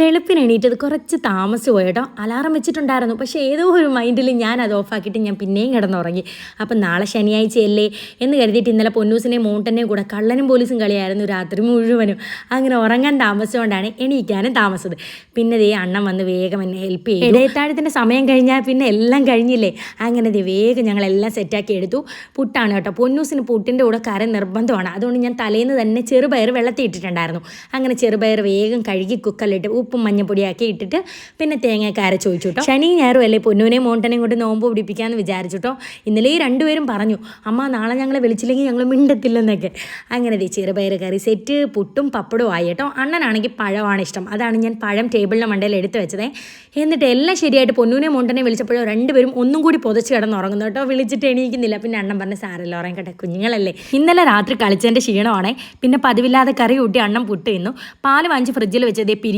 വെളുപ്പിന് എണീറ്റത് കുറച്ച് താമസം പോയട്ടോ അലാറം വെച്ചിട്ടുണ്ടായിരുന്നു. പക്ഷേ ഏതോ ഒരു മൈൻഡിൽ ഞാൻ അത് ഓഫാക്കിയിട്ട് ഞാൻ പിന്നെയും കിടന്നുറങ്ങി. അപ്പം നാളെ ശനിയാഴ്ചയല്ലേ എന്ന് കരുതിയിട്ട് ഇന്നലെ പൊന്നൂസിനെയും മൂട്ടനെയും കൂടെ കള്ളനും പോലീസും കളിയായിരുന്നു രാത്രി മുഴുവനും. അങ്ങനെ ഉറങ്ങാൻ താമസിച്ചുകൊണ്ടാണ് എണീക്കാനും താമസത് പിന്നെ ദേ അണ്ണൻ വന്ന് വേഗം എന്നെ ഹെൽപ്പ് ചെയ്തു. ഇടയത്താഴത്തിന്റെ സമയം കഴിഞ്ഞാൽ പിന്നെ എല്ലാം കഴിഞ്ഞില്ലേ? അങ്ങനെ ദേ വേഗം ഞങ്ങളെല്ലാം സെറ്റാക്കി എടുത്തു. പുട്ടാണ് കേട്ടോ. പൊന്നൂസിന് പുട്ടിന്റെ കൂടെ കര നിർബന്ധമാണ്. അതുകൊണ്ട് ഞാൻ തലേന്ന് തന്നെ ചെറുപയർ വെള്ളത്തിൽ ഇട്ടിട്ടുണ്ടായിരുന്നു അങ്ങനെ ചെറുപയർ വേഗം കഴുകി കുക്കറിലിട്ട് ഉപ്പും മഞ്ഞപ്പൊടിയാക്കി ഇട്ടിട്ട് പിന്നെ തേങ്ങയൊക്കെ അരച്ച് ഒഴിച്ചു കേട്ടോ ശനി ഞായറും അല്ലേ പൊന്നൂനെയും മോണ്ടനെയും കൊണ്ട് നോമ്പ് പിടിപ്പിക്കാമെന്ന് വിചാരിച്ചു കേട്ടോ ഇന്നലെ ഈ രണ്ടുപേരും പറഞ്ഞു അമ്മ നാളെ ഞങ്ങളെ വിളിച്ചില്ലെങ്കിൽ ഞങ്ങൾ മിണ്ടത്തില്ലെന്നൊക്കെ. അങ്ങനെ ചെറുപയർ കറി സെറ്റ് പുട്ടും പപ്പടവും ആയി കേട്ടോ അണ്ണനാണെങ്കിൽ പഴമാണ് ഇഷ്ടം. അതാണ് ഞാൻ പഴം ടേബിളിന്റെ മണ്ടയിൽ എടുത്തു വെച്ചത്. എന്നിട്ട് എല്ലാം ശരിയായിട്ട് പൊന്നൂനെ മോണ്ടനെ വിളിച്ചപ്പോഴോ രണ്ടുപേരും ഒന്നും കൂടി പൊതച്ച് കിടന്നുറങ്ങുന്നു കേട്ടോ വിളിച്ചിട്ട് എണീക്കുന്നില്ല. പിന്നെ അണ്ണൻ പറഞ്ഞ സാരല്ല ഉറങ്ങട്ടെ കുഞ്ഞുങ്ങളല്ലേ. ഇന്നലെ രാത്രി കളിച്ചതിന്റെ ക്ഷീണമാണേ. പിന്നെ പതിവില്ലാതെ കറി കൂട്ടി അണ്ണം പുട്ട് തിന്നു. പാൽ വാങ്ങിച്ച് ഫ്രിഡ്ജിൽ വെച്ചതേ പിരി